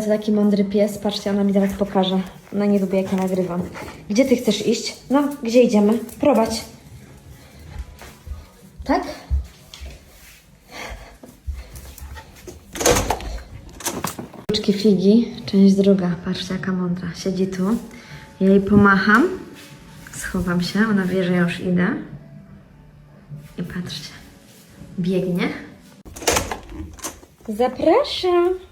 To taki mądry pies, patrzcie, ona mi teraz pokaże. Ona nie lubi, jak ja nagrywam. Gdzie ty chcesz iść? No, gdzie idziemy? Prowadź. Tak? Ruczki figi, część druga. Patrzcie, jaka mądra. Siedzi tu. Ja jej pomacham. Schowam się, ona wie, że ja już idę. I patrzcie. Biegnie. Zapraszam.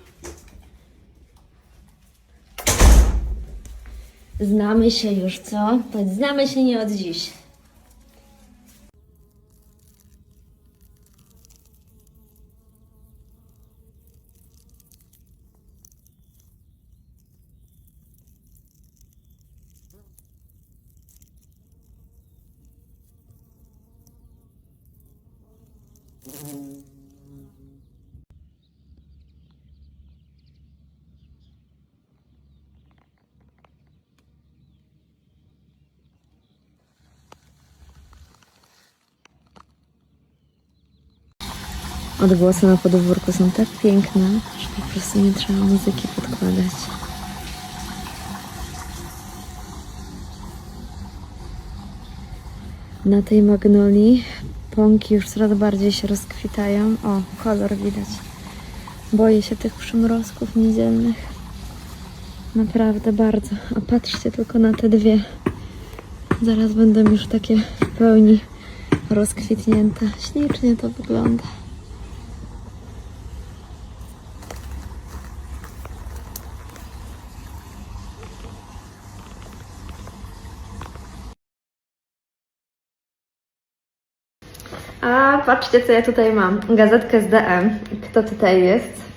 Znamy się już, co? Powiedz, Znamy się nie od dziś. Odgłosy na podwórku są tak piękne, że po prostu nie trzeba muzyki podkładać. Na tej magnolii pąki już coraz bardziej się rozkwitają. O, kolor widać. Boję się tych przymrozków niedzielnych. Naprawdę bardzo. A patrzcie tylko na te dwie. Zaraz będą już takie w pełni rozkwitnięte. Ślicznie to wygląda. A patrzcie, co ja tutaj mam. Gazetkę z DM. Kto tutaj jest?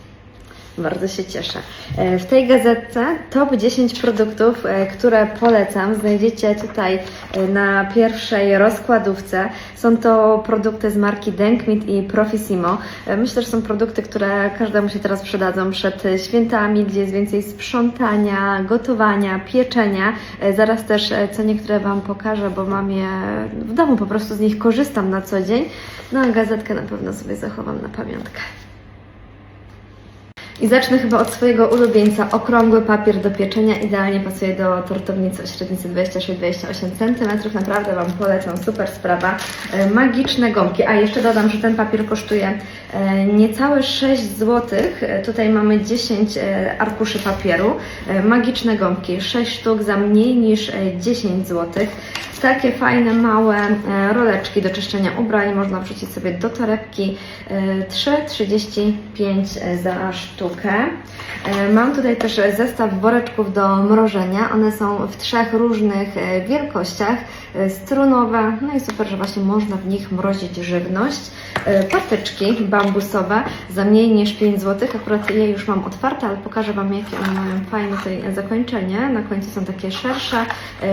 Bardzo się cieszę. E, W tej gazetce top 10 produktów, e, które polecam, znajdziecie tutaj e, na pierwszej rozkładówce. Są to produkty z marki Denkmit i Profissimo. Myślę, że są produkty, które każdemu się teraz przydadzą przed świętami, gdzie jest więcej sprzątania, gotowania, pieczenia. Zaraz też co niektóre Wam pokażę, bo mam je w domu, po prostu z nich korzystam na co dzień. No a gazetkę na pewno sobie zachowam na pamiątkę. I zacznę chyba od swojego ulubieńca. Okrągły papier do pieczenia. Idealnie pasuje do tortownicy o średnicy 26-28 cm. Naprawdę Wam polecam. Super sprawa. E, Magiczne gąbki. A jeszcze dodam, że ten papier kosztuje e, niecałe 6 zł. E, Tutaj mamy 10 e, arkuszy papieru. Magiczne gąbki. 6 sztuk za mniej niż e, 10 zł. Takie fajne, małe roleczki do czyszczenia ubrań można wrzucić sobie do torebki. E, 3,35 za sztukę. E, Mam tutaj też zestaw woreczków do mrożenia. One są w trzech różnych e, wielkościach. E, Strunowe, no i super, że właśnie można w nich mrozić żywność. Patyczki bambusowe za mniej niż 5 zł. Akurat je już mam otwarte, ale pokażę Wam jakie one mają fajne tutaj zakończenie. Na końcu są takie szersze,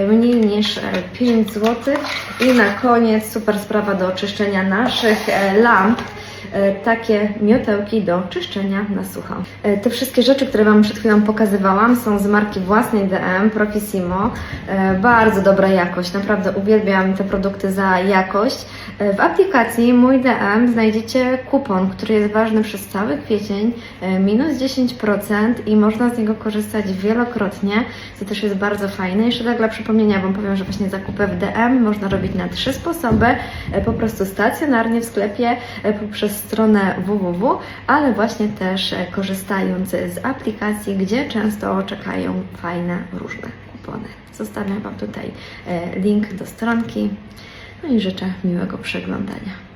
mniej niż e, 5 zł. I na koniec super sprawa do oczyszczenia naszych lamp. E, takie miotełki do czyszczenia na sucho. E, Te wszystkie rzeczy, które Wam przed chwilą pokazywałam, są z marki własnej DM, Profissimo. E, Bardzo dobra jakość, naprawdę uwielbiam te produkty za jakość. W aplikacji Mój DM znajdziecie kupon, który jest ważny przez cały kwiecień, minus 10% i można z niego korzystać wielokrotnie, co też jest bardzo fajne. Jeszcze tak dla przypomnienia Wam powiem, że właśnie zakupy w DM można robić na trzy sposoby, po prostu stacjonarnie w sklepie, poprzez stronę www, ale właśnie też e, korzystając z aplikacji, gdzie często czekają fajne, różne kupony. Zostawiam Wam tutaj e, link do stronki. No i życzę miłego przeglądania.